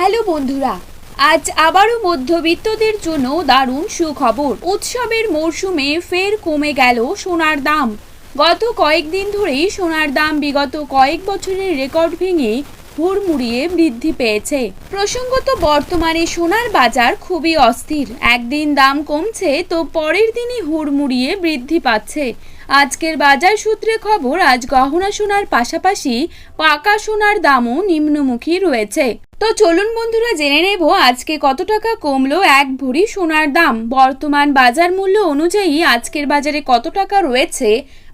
Hello বন্ধুরা, আজ আবারও মধ্যবিত্তদের জন্য দারুণ সুখবর। উৎসবের মরশুমে ফের কমে গেল সোনার দাম। গত কয়েকদিন ধরেই সোনার দাম বিগত কয়েক বছরের রেকর্ড ভেঙে হুড়মুড়িয়ে বৃদ্ধি পেয়েছে। প্রসঙ্গত, বর্তমানে সোনার বাজার খুবই অস্থির। একদিন দাম কমছে, তো পরের দিনই হুড়মুড়িয়ে বৃদ্ধি পাচ্ছে। আজকের বাজার সূত্রে খবর, আজ গহনা সোনার পাশাপাশি পাকা সোনার দামও নিম্নমুখী রয়েছে। তো চলুন বন্ধুরা, জেনে নেব আজকে কত টাকা কমলো এক ভরি সোনার দাম। বর্তমান বাজার মূল্য অনুযায়ী আজকের বাজারে কত টাকা রয়েছে?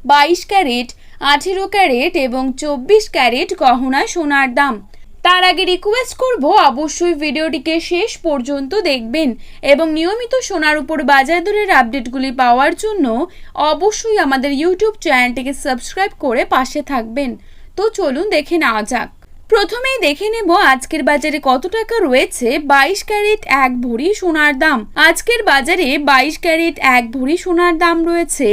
বাইশ ক্যারেট আঠেরো ক্যারেট এবং চব্বিশ ক্যারেট গহনা সোনার দাম। তার আগে রিকোয়েস্ট করব, অবশ্যই ভিডিওটিকে শেষ পর্যন্ত দেখবেন এবং নিয়মিত সোনার উপর বাজার দরের আপডেটগুলি পাওয়ার জন্য অবশ্যই আমাদের ইউটিউব চ্যানেলটিকে সাবস্ক্রাইব করে পাশে থাকবেন। তো চলুন দেখে নেওয়া যাক। প্রথমেই দেখে নেব আজকের বাজারে কত টাকা রয়েছে। বাইশ ক্যারেট এক ভরি সোনার দাম। আজকের বাজারে বাইশ ক্যারেট এক ভরি সোনার দাম রয়েছে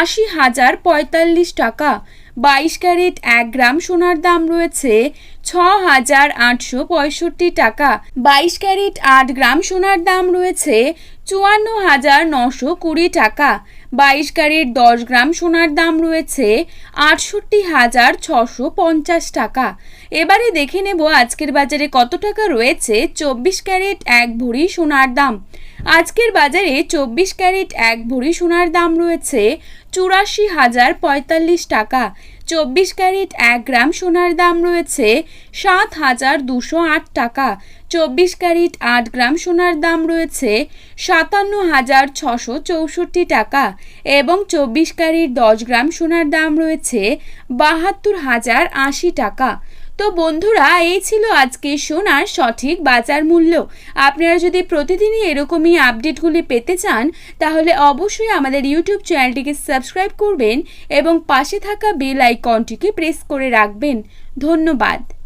আশি হাজার পঁয়তাল্লিশ টাকা। বাইশ ক্যারেট এক গ্রাম সোনার দাম রয়েছে ছ হাজার আটশো পঁয়ষট্টি টাকা। বাইশ ক্যারেট আট গ্রাম সোনার দাম রয়েছে চুয়ান্ন হাজার নশো কুড়ি টাকা। বাইশ ক্যারেট দশ গ্রাম সোনার দাম রয়েছে আটষট্টি হাজার ছশো পঞ্চাশ টাকা। এবারে দেখে নেব আজকের বাজারে কত টাকা রয়েছে। চব্বিশ ক্যারেট এক ভরি সোনার দাম। আজকের বাজারে চব্বিশ ক্যারেট এক ভরি সোনার দাম রয়েছে চুরাশি হাজার পঁয়তাল্লিশ টাকা। চব্বিশ ক্যারেট এক গ্রাম সোনার দাম রয়েছে সাত হাজার দুশো আট টাকা। চব্বিশ ক্যারিট আট গ্রাম সোনার দাম রয়েছে সাতান্ন হাজার ছশো চৌষট্টি টাকা এবং চব্বিশ ক্যারিট দশ গ্রাম সোনার দাম রয়েছে বাহাত্তর হাজার আশি টাকা। তো বন্ধুরা, এই ছিল আজকে সোনার সঠিক বাজার মূল্য। আপনারা যদি প্রতিদিনই এরকমই আপডেটগুলি পেতে চান, তাহলে অবশ্যই আমাদের ইউটিউব চ্যানেলটিকে সাবস্ক্রাইব করবেন এবং পাশে থাকা বেল আইকনটিকে প্রেস করে রাখবেন। ধন্যবাদ।